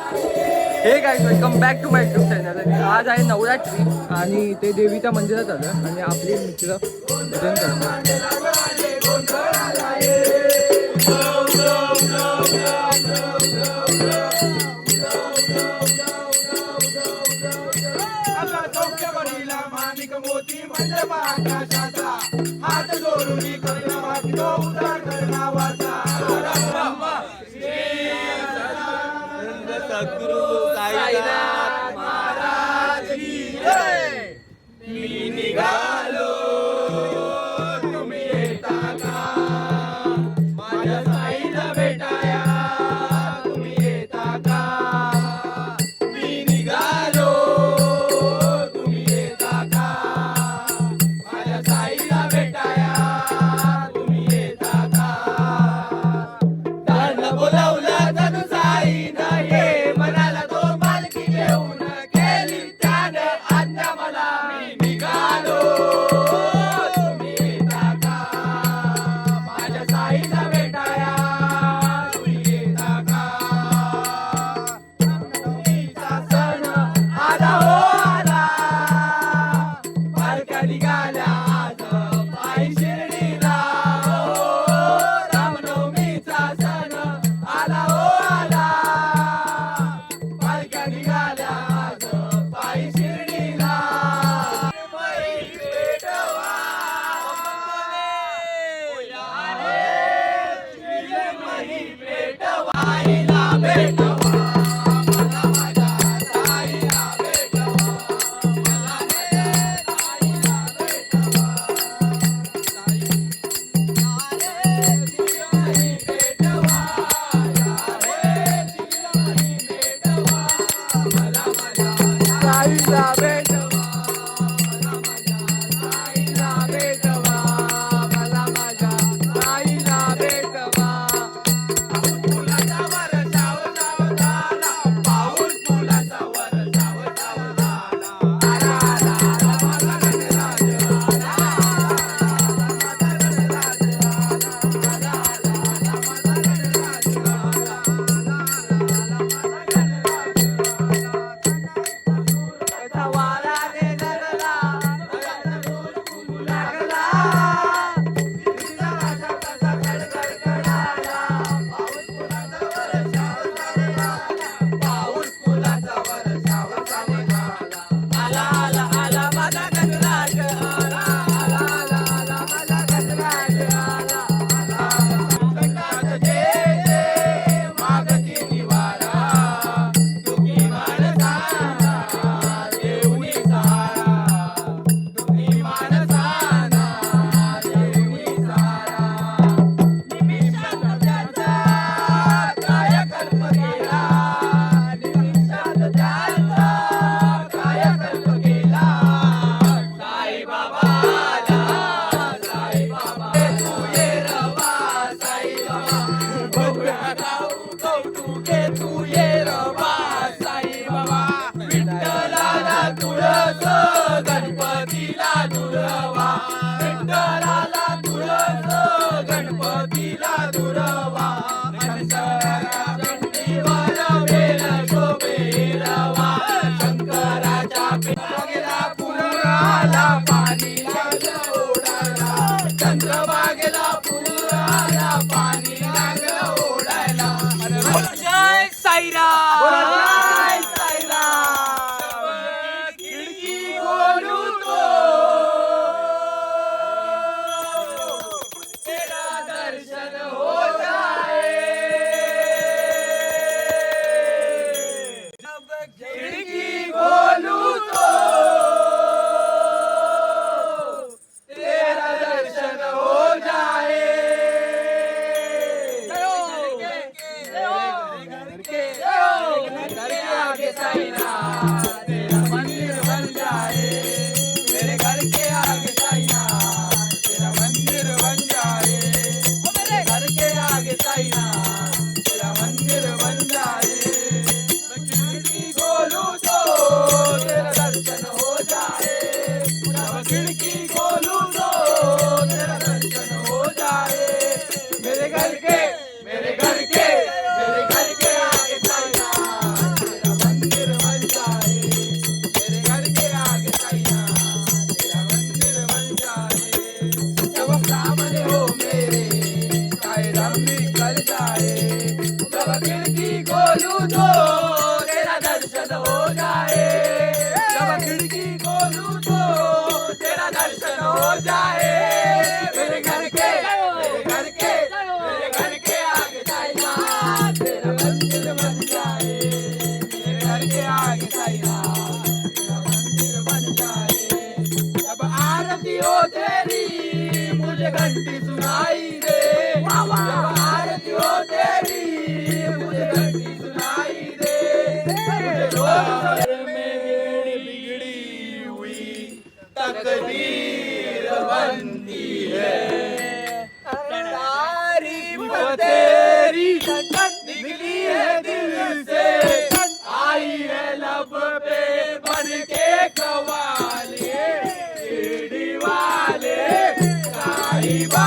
हे काय welcome back to my tube channel आज आहे नवरात्री आणि ते देवीच्या मंदिरात आलं आणि आपले मित्र भजन करतात. हात जोडून सद्गुरु साईनाथ महाराज मी निघा salvation. Later die. लब पे बन के खवाले वाले साई बा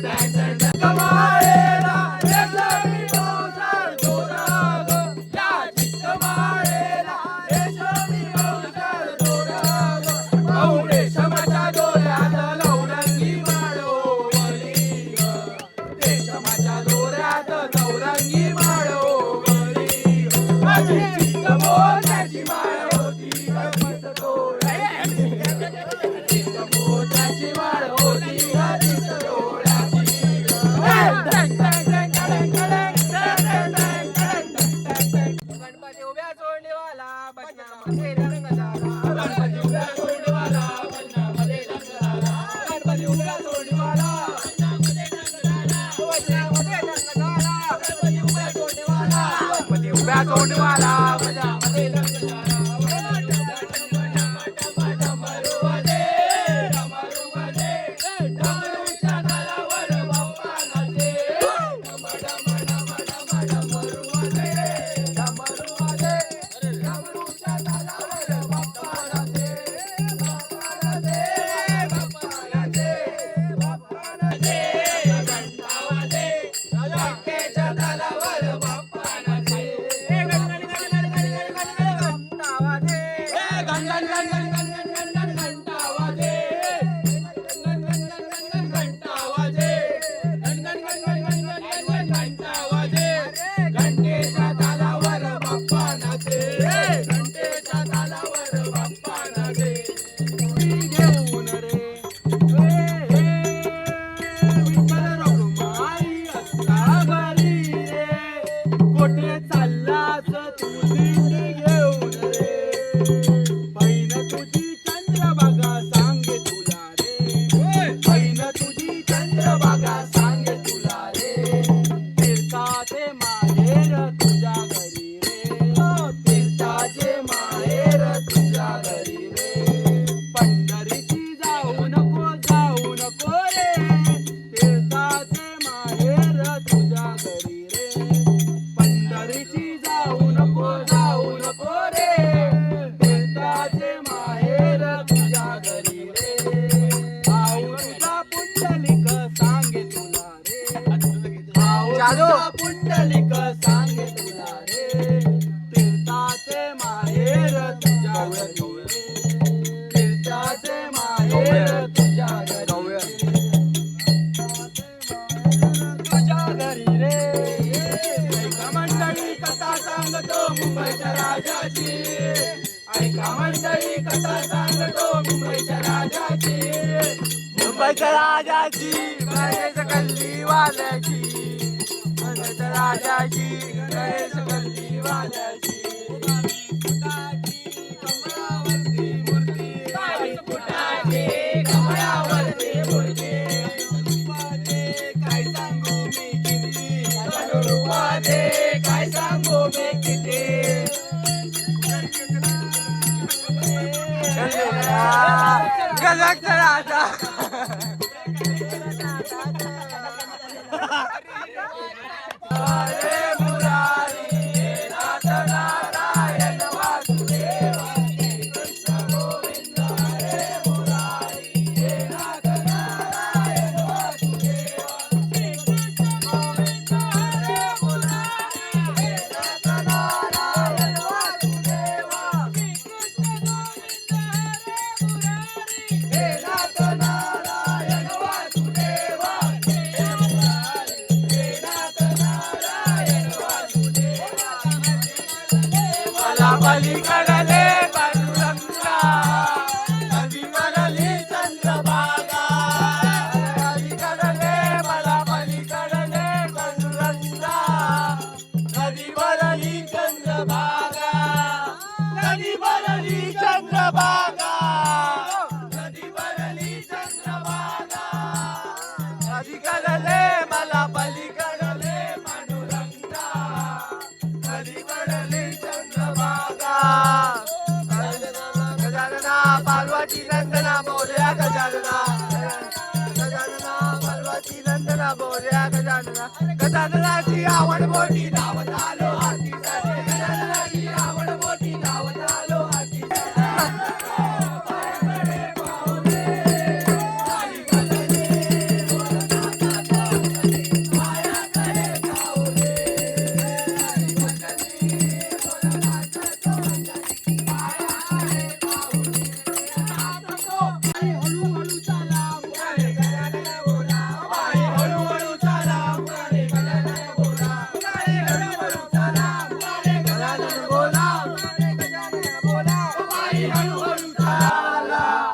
Come on. मुंबईच्या राजाची. मुंबईच्या राजाची. गणेश गल्ली वाल्याची मुंबईच्या राजाची गणेश गल्ली वाल्याची آه. كذاك ثلاثة trabalhar. हाती नंतर बोऱ्या गजानना गजाननाची आवड मोठी. धावत आलो हाती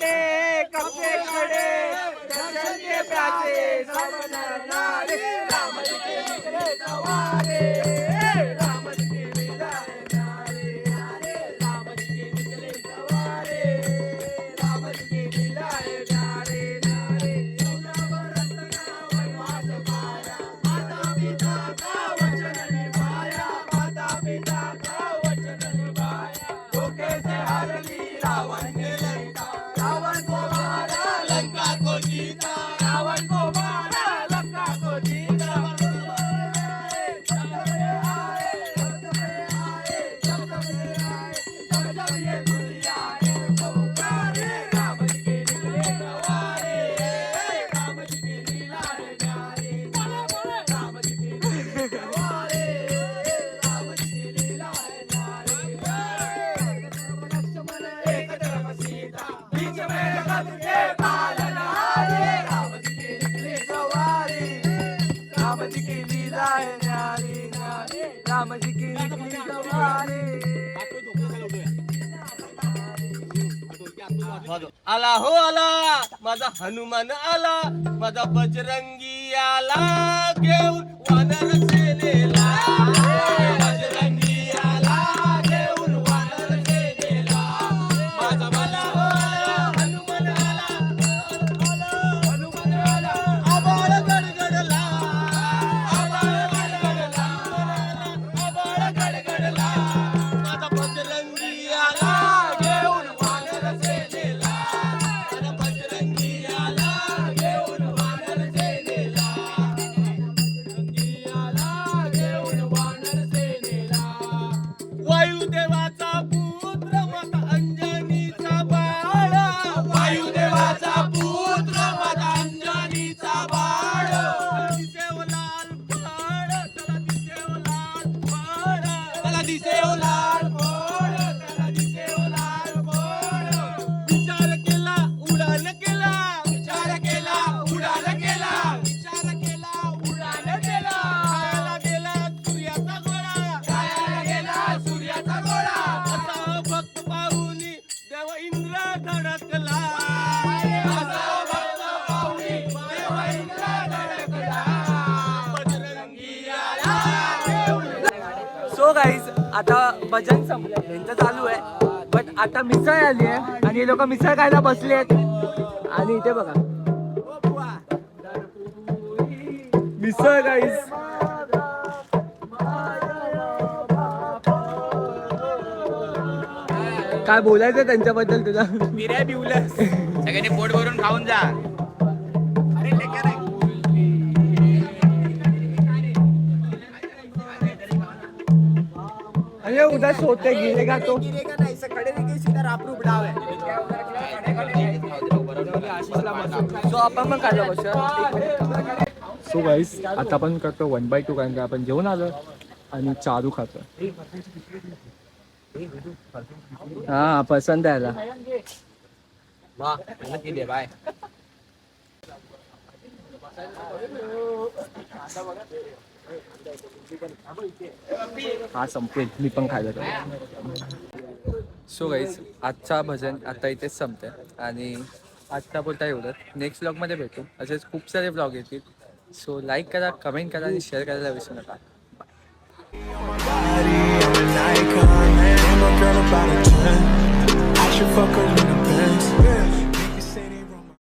कडे कपडे कडे दर्शन के नारी राम जी के सवारे बजरंगी आला घेऊन वानर त्यांचं चालू आहे. बट आता मिसळ आली आहे आणि हे लोक मिसळ खायला बसले आहेत. आणि इथे बघा. मिसळ गाईस काय बोलायचं त्यांच्याबद्दल तुझा बिर्या बिवलं सगळ्यांनी पोट भरून खाऊन जा. ये उधर सोते गिरेगा तो। गिरेगा सो आपण पण काढला सो गाईस आता आपण करतो वन बाय टू कारण का आपण जेवण आलो आणि चारू खातो. हा पसंत आहे बाय. हा संपेल. मी पण खायला सो गाईज आजचा भजन आता इथेच संपतं आणि आजचा बोलता एवढं नेक्स्ट ब्लॉगमध्ये भेटू. असेच खूप सारे ब्लॉग येतील. सो लाईक करा कमेंट करा आणि शेअर करायला विसरू नका. बाय